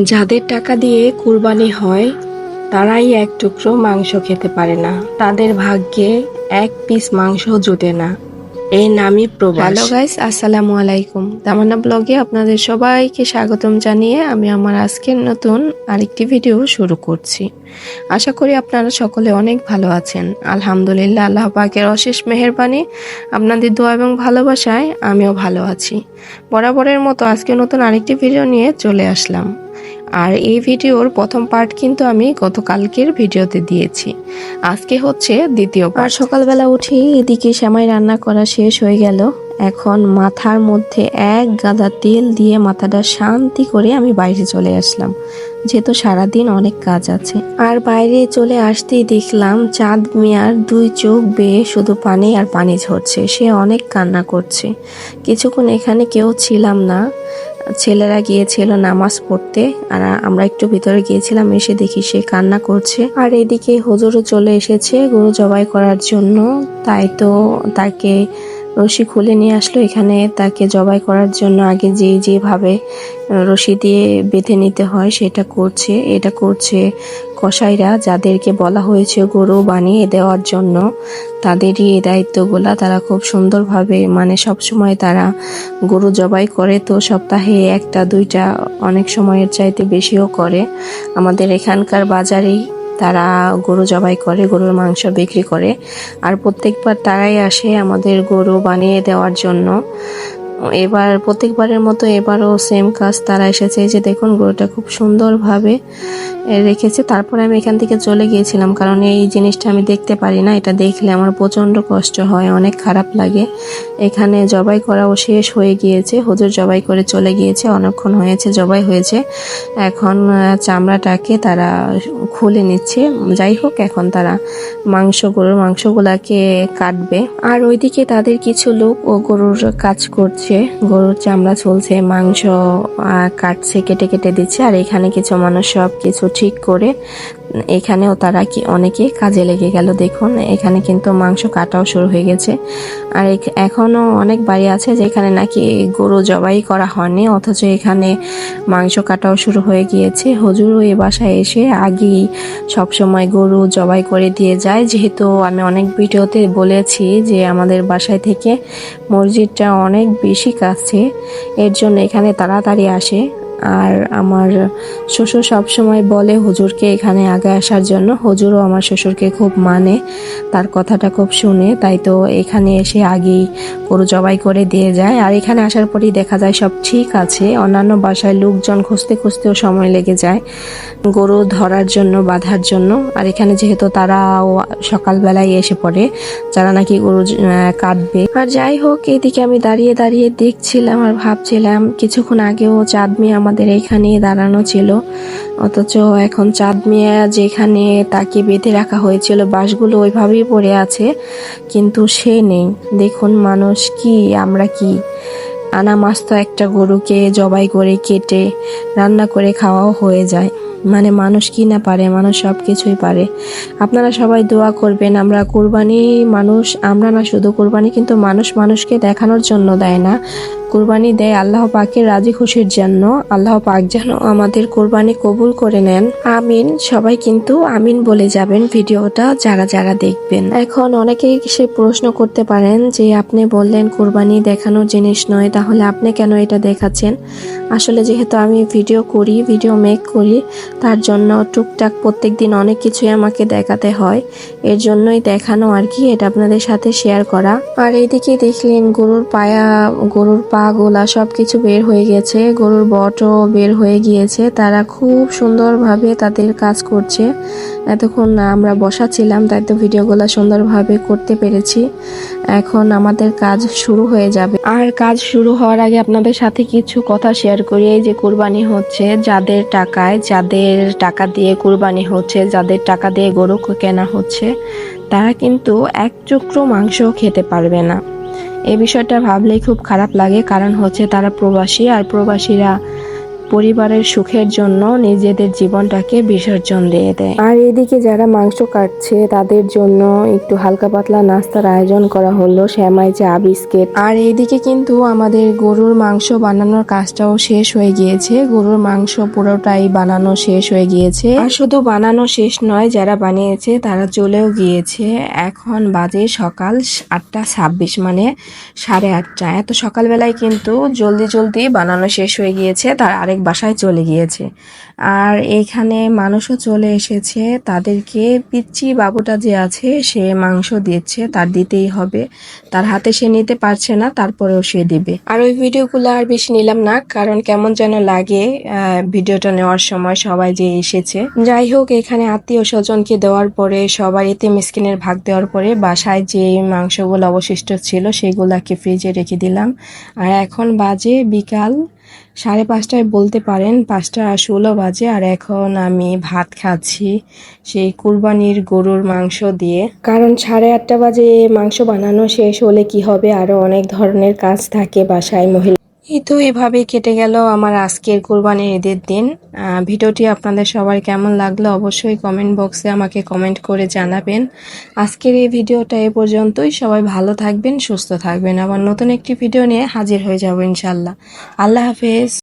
যাদের টাকা দিয়ে কুরবানি হয়, তারাই এক টুকরো মাংস খেতে পারে না। তাদের ভাগ্যে এক পিস মাংস জুটে না। এই নামই প্রবাস। হ্যালো গাইস, আসসালামু আলাইকুম। তামান্না ব্লগে আপনাদের সবাইকে স্বাগতম জানিয়ে আমি আমার আজকের নতুন আরেকটি ভিডিও শুরু করছি। আশা করি আপনারা সকলে অনেক ভালো আছেন। আলহামদুলিল্লাহ, আল্লাহ পাকের অশেষ মেহেরবানি আপনাদের দোয়া এবং ভালোবাসায় আমিও ভালো আছি। বরাবরের মতো আজকে নতুন আরেকটি ভিডিও নিয়ে চলে আসলাম। আর এই ভিডিওর প্রথম পার্ট কিন্তু আমি গতকালকের ভিডিওতে দিয়েছি। আজকে হচ্ছে দ্বিতীয় পার্ট সকালবেলা উঠি এদিকে সেমাই রান্না করা শেষ হয়ে গেল। এখন মাথার মধ্যে এক গাদা তেল দিয়ে মাথাটা শান্তি করে আমি বাইরে চলে আসলাম। যেহেতু সারাদিন অনেক কাজ আছে। আর বাইরে চলে আসতেই দেখলাম চাঁদ মিয়ার দুই চোখ বেয়ে শুধু পানি আর পানি ঝরছে। সে অনেক কান্না করছে। কিছুক্ষণ এখানে কেউ ছিলাম না। ছেলেরা গিয়েছিল নামাজ পড়তে, আর আমরা একটু ভিতরে গিয়েছিলাম, এসে দেখি সে কান্না করছে। আর এদিকে হজুরও চলে এসেছে গরু জবাই করার জন্য। তাই তো তাকে রশি খুলে নিয়ে আসলো। এখানে তাকে জবাই করার জন্য আগে যে যেভাবে রশি দিয়ে বেঁধে নিতে হয় সেটা করছে। এটা করছে কসাইরা, যাদেরকে বলা হয়েছে গরু বানিয়ে দেওয়ার জন্য। তাদেরই এই দায়িত্বগুলা তারা খুব সুন্দরভাবে মানে সব সময় তারা গরু জবাই করে। তো সপ্তাহে একটা, দুইটা, অনেক সময়ের চাইতে বেশিও করে। আমাদের এখানকার বাজারেই তারা গরু জবাই করে, গরুর মাংস বিক্রি করে। আর প্রত্যেকবার তারাই আসে আমাদের গরু বানিয়ে দেওয়ার জন্য। এবার প্রত্যেকবারের মতো এবারও সেম কাজ তারা এসেছে। যে দেখুন, গরুটা খুব সুন্দরভাবে রেখেছে। তারপরে আমি এখান থেকে চলে গিয়েছিলাম, কারণ এই জিনিসটা আমি দেখতে পারি না। এটা দেখলে আমার প্রচণ্ড কষ্ট হয়, অনেক খারাপ লাগে। এখানে জবাই করাও শেষ হয়ে গিয়েছে। হুজুর জবাই করে চলে গিয়েছে, অনেকক্ষণ হয়েছে, জবাই হয়েছে। এখন চামড়াটাকে তারা খুলে নিচ্ছে। যাই হোক, এখন তারা মাংস, গরুর মাংসগুলাকে কাটবে। আর ওইদিকে তাদের কিছু লোক ও গরুর কাজ করছে। গরুর চামড়া চলছে মাংস কাটছে, কেটে কেটে দিচ্ছে, আর এখানে কিছু মানুষ সব কিছু ঠিক করে এখানেও তারা কি অনেকে কাজে লেগে গেল? দেখুন, এখানে কিন্তু মাংস কাটাও শুরু হয়ে গেছে। আর এখ- এখনও অনেক বাড়ি আছে যেখানে নাকি গরু জবাই করা হয়নি, অথচ এখানে মাংস কাটাও শুরু হয়ে গিয়েছে। হুজুরও এ বাসায় এসে আগেই সবসময় গরু জবাই করে দিয়ে যায়। যেহেতু আমি অনেক ভিডিওতে বলেছি যে আমাদের বাসায় থেকে মসজিদটা অনেক বেশি কাছে, এর জন্য এখানে তাড়াতাড়ি আসে। আর আমার শ্বশুর সবসময় বলে হুজুরকে এখানে আগে আসার জন্য। হুজুরও আমার শ্বশুরকে খুব মানে তার কথাটা খুব শুনে, তাই তো এখানে এসে আগেই গরু জবাই করে দিয়ে যায়। আর এখানে আসার পরই দেখা যায় সব ঠিক আছে। অন্যান্য বাসায় লোকজন খুঁজতে খুঁজতেও সময় লেগে যায় গরু ধরার জন্য, বাঁধার জন্য। আর এখানে যেহেতু তারাও সকালবেলায় এসে পড়ে, যারা নাকি গরু কাটবে। আর যাই হোক, এদিকে আমি দাঁড়িয়ে দাঁড়িয়ে দেখছিলাম আর ভাবছিলাম, কিছুক্ষণ আগেও চাঁদ মিয়া আমাদের এখানে দাঁড়ানো ছিল। অথচ এখন চাঁদ মিয়া যেখানে তাকে বেঁধে রাখা হয়েছিল, বাঁশগুলো ওইভাবেই পড়ে আছে, কিন্তু সে নেই। দেখুন মানুষ কি, আমরা কি? আনা মাছ তো একটা গরুকে জবাই করে কেটে রান্না করে খাওয়াও হয়ে যায়। মানে মানুষ কি না পারে, মানুষ সব কিছুই পারে। আপনারা সবাই দোয়া করবেন, আমরা কোরবানি মানুষ, আমরা না শুধু কোরবানি, কিন্তু মানুষ মানুষকে দেখানোর জন্য দেয় না। কোরবানি দেয় আল্লাহ পাকের রাজি খুশির জন্য। আল্লাহ পাক যেন আমাদের কোরবানি কবুল করে নেন। আমিন। সবাই কিন্তু আমিন বলে যাবেন ভিডিওটা, যারা যারা দেখবেন। এখন অনেকেই সে প্রশ্ন করতে পারেন যে, আপনি বললেন কোরবানি দেখানোর জিনিস নয়, তাহলে আপনি কেন এটা দেখাচ্ছেন? আসলে যেহেতু আমি ভিডিও করি, ভিডিও মেক করি তার জন্য টুকটাক প্রত্যেক দিন অনেক কিছুই আমাকে দেখাতে হয়। এর জন্যই দেখানো আর কি, এটা আপনাদের সাথে শেয়ার করা। আর এইদিকে দেখলেন গরুর পায়া, গরুর পা গোলা সব কিছু বের হয়ে গেছে। গরুর বটও বের হয়ে গিয়েছে। তারা খুব সুন্দরভাবে তাদের কাজ করছে। এতক্ষণ আমরা বসা ছিলাম, তাই তো ভিডিওগুলো সুন্দরভাবে করতে পেরেছি। এখন আমাদের কাজ শুরু হয়ে যাবে। আর কাজ শুরু হওয়ার আগে আপনাদের সাথে কিছু কথা শেয়ার করি। এই যে কুরবানি হচ্ছে যাদের টাকায়, যাদের টাকা দিয়ে কুরবানি হচ্ছে, যাদের টাকা দিয়ে গরু কেনা হচ্ছে, তারা কিন্তু এক চক্র মাংস খেতে পারবে না। এই বিষয়টা ভাবলেই খুব খারাপ লাগে, কারণ হচ্ছে তারা প্রবাসী, আর প্রবাসীরা পরিবারের সুখের জন্য নিজেদের জীবনটাকে বিসর্জন দিয়ে দেয়। আর এদিকে যারা মাংস কাটছে তাদের জন্য একটু হালকা পাতলা নাস্তার আয়োজন করা হলো শ্যামাই চা বিস্কিট। আর এইদিকে কিন্তু আমাদের গরুর মাংস বানানোর কাজটাও শেষ হয়ে গিয়েছে। গরুর মাংস পুরোটাই বানানো শেষ হয়ে গিয়েছে। আর শুধু বানানো শেষ নয় যারা বানিয়েছে তারা চলেও গিয়েছে। এখন বাজে সকাল আটটা ছাব্বিশ মানে সাড়ে আটটা। এত সকালবেলায় কিন্তু জলদি জলদি বানানো শেষ হয়ে গিয়েছে। তার আরেক বাসায় চলে গিয়েছে। আর এখানে মানুষও চলে এসেছে। তাদেরকে পিচ্চি বাবুটা যে আছে, সে মাংস দিচ্ছে, তার দিতেই হবে। তার হাতে সে নিতে পারছে না, তারপরেও সে দিবে। আর ওই ভিডিওগুলো আর বেশি নিলাম না, কারণ কেমন যেন লাগে ভিডিওটা নেওয়ার সময় সবাই যে এসেছে। যাই হোক, এখানে আত্মীয় স্বজনকে দেওয়ার পরে, সবার এতে মিসকিনের ভাগ দেওয়ার পরে বাসায় যে মাংসগুলো অবশিষ্ট ছিল, সেগুলাকে ফ্রিজে রেখে দিলাম। আর এখন বাজে বিকাল সাড়ে পাঁচটায় বলতে পারেন পাঁচটা ষোলো বাজে আর এখন আমি ভাত খাচ্ছি সেই কুরবানির গরুর মাংস দিয়ে। কারণ সাড়ে আটটা বাজে মাংস বানানো শেষ হলে কি হবে? আরও অনেক ধরনের কাজ থাকে বাসায় মহিলা এই তো এভাবে কেটে গেল আমার আজকের কোরবানির ঈদের দিন। ভিডিওটি আপনাদের সবার কেমন লাগল অবশ্যই কমেন্ট বক্সে আমাকে কমেন্ট করে জানাবেন। আজকের এই ভিডিওটা এ পর্যন্তই। সবাই ভালো থাকবেন, সুস্থ থাকবেন। আবার নতুন একটি ভিডিও নিয়ে হাজির হয়ে যাব ইনশাল্লাহ আল্লাহ হাফেজ।